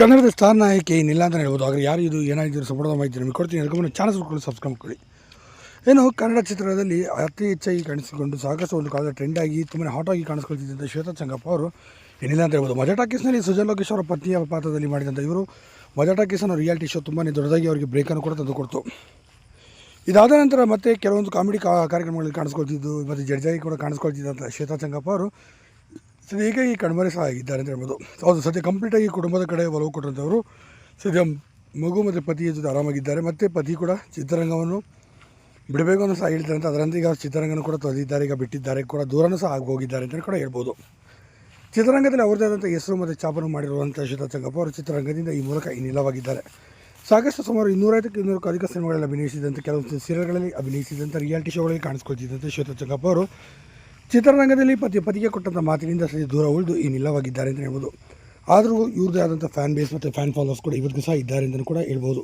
ಕನ್ನಡದ ಸ್ಥಾನ ನಾಯಕಿ ಏನಿಲ್ಲ ಅಂತ ಹೇಳ್ಬೋದು. ಆದರೆ ಯಾರು ಇದು ಏನಾಗಿದ್ದರೂ ಸಂಪೂರ್ಣ ಮಾಹಿತಿ ನಿಮಗೆ ಕೊಡ್ತೀನಿ. ಅದಕ್ಕೆ ಚಾನಲ್ ಕೂಡ ಸಬ್ಸ್ಕ್ರೈಬ್ ಮಾಡ್ಕೊಳ್ಳಿ ಏನು ಕನ್ನಡ ಚಿತ್ರದಲ್ಲಿ ಅತಿ ಹೆಚ್ಚಾಗಿ ಕಾಣಿಸಿಕೊಂಡು ಸಾಕಷ್ಟು ಒಂದು ಕಾಲದ ಟ್ರೆಂಡ್ ಆಗಿ ತುಂಬಾ ಹಾಟ್ ಆಗಿ ಕಾಣಿಸ್ಕೊಳ್ತಿದ್ದಂಥ ಶ್ವೇತಾ ಚಂಗಪ್ಪ ಅವರು ಏನಿಲ್ಲ ಅಂತ ಹೇಳ್ಬೋದು. ಮಜಾಟಾ ಕೇಸ್ನಲ್ಲಿ ಸುಜಲ್ ಲೋಕೇಶ್ ಅವರ ಪತ್ನಿಯ ಪಾತ್ರದಲ್ಲಿ ಮಾಡಿದಂಥ ಇವರು ಮಜಾಟಾ ಕೇಸ್ ಅನ್ನೋ ರಿಯಾಲಿಟಿ ಶೋ ತುಂಬಾ ದೊಡ್ಡದಾಗಿ ಅವರಿಗೆ ಬ್ರೇಕನ್ನು ಕೂಡ ತಂದು ಕೊಡ್ತು. ಇದಾದ ನಂತರ ಮತ್ತೆ ಕೆಲವೊಂದು ಕಾಮಿಡಿ ಕಾರ್ಯಕ್ರಮಗಳಲ್ಲಿ ಕಾಣಿಸ್ಕೊಳ್ತಿದ್ದು ಮತ್ತು ಜಡ್ಜಾಗಿ ಕೂಡ ಕಾಣಿಸ್ಕೊಳ್ತಿದ್ದಂಥ ಶ್ವೇತಾ ಚಂಗಪ್ಪ ಅವರು. ಈಗ ಈ ಕಣ್ಮರೆ ಸಹ ಆಗಿದ್ದಾರೆ ಅಂತ ಹೇಳ್ಬೋದು. ಹೌದು, ಸದ್ಯ ಕಂಪ್ಲೀಟಾಗಿ ಕುಟುಂಬದ ಕಡೆ ಒಲವು ಕೊಟ್ಟಂಥವರು ಸದ್ಯ ಮಗು ಮತ್ತು ಪತಿಯ ಜೊತೆ ಆರಾಮಾಗಿದ್ದಾರೆ. ಮತ್ತು ಪತಿ ಕೂಡ ಚಿತ್ರರಂಗವನ್ನು ಬಿಡಬೇಕು ಅಂತ ಸಹ ಹೇಳ್ತಾರೆ ಅಂತ ಅದರಂತೆ ಈಗ ಚಿತ್ರರಂಗನ ಕೂಡ ತೊಳೆದಿದ್ದಾರೆ ಈಗ ಬಿಟ್ಟಿದ್ದಾರೆ, ಕೂಡ ದೂರನೂ ಸಹ ಆಗಿ ಹೋಗಿದ್ದಾರೆ ಕೂಡ ಹೇಳ್ಬೋದು. ಚಿತ್ರರಂಗದಲ್ಲಿ ಅವರದೇ ಆದಂಥ ಹೆಸರು ಮತ್ತು ಚಾಪನ ಮಾಡಿರುವಂಥ ಶ್ವೇತಾ ಚಂಗಪ್ಪ ಅವರು ಚಿತ್ರರಂಗದಿಂದ ಈ ಮೂಲಕ ಇನ್ನಿಲ್ಲವಾಗಿದ್ದಾರೆ ಸಾಕಷ್ಟು ಸುಮಾರು ಇನ್ನೂರೈದಕ್ಕೆ ಇನ್ನೂರಕ್ಕೂ ಅಧಿಕ ಸಿನಿಮಾಗಳಲ್ಲಿ ಅಭಿನಯಿಸಿದಂಥ ಕೆಲವು ಸೀರಿಯಲ್ಗಳಲ್ಲಿ ಅಭಿನಯಿಸಿದಂಥ ರಿಯಾಲಿಟಿ ಶೋಗಳಲ್ಲಿ ಕಾಣಿಸ್ಕೊಳ್ತಿದ್ದಂಥ ಶ್ವೇತಾ ಚಂಗಪ್ಪ ಅವರು ಚಿತ್ರರಂಗದಲ್ಲಿ ಪತಿ ಪತಿಗೆ ಕೊಟ್ಟಂಥ ಮಾತಿನಿಂದ ಸರಿ ದೂರ ಉಳಿದು ಈ ನಿಲ್ಲವಾಗಿದ್ದಾರೆ ಅಂತ ಹೇಳ್ಬೋದು. ಆದರೂ ಇವ್ರದ್ದೇ ಆದಂಥ ಫ್ಯಾನ್ ಬೇಸ್ ಮತ್ತು ಫ್ಯಾನ್ ಫಾಲೋವರ್ಸ್ ಕೂಡ ಇವತ್ತಿಗೂ ಸಹ ಇದ್ದಾರೆ ಅಂತಲೂ ಕೂಡ ಹೇಳ್ಬೋದು.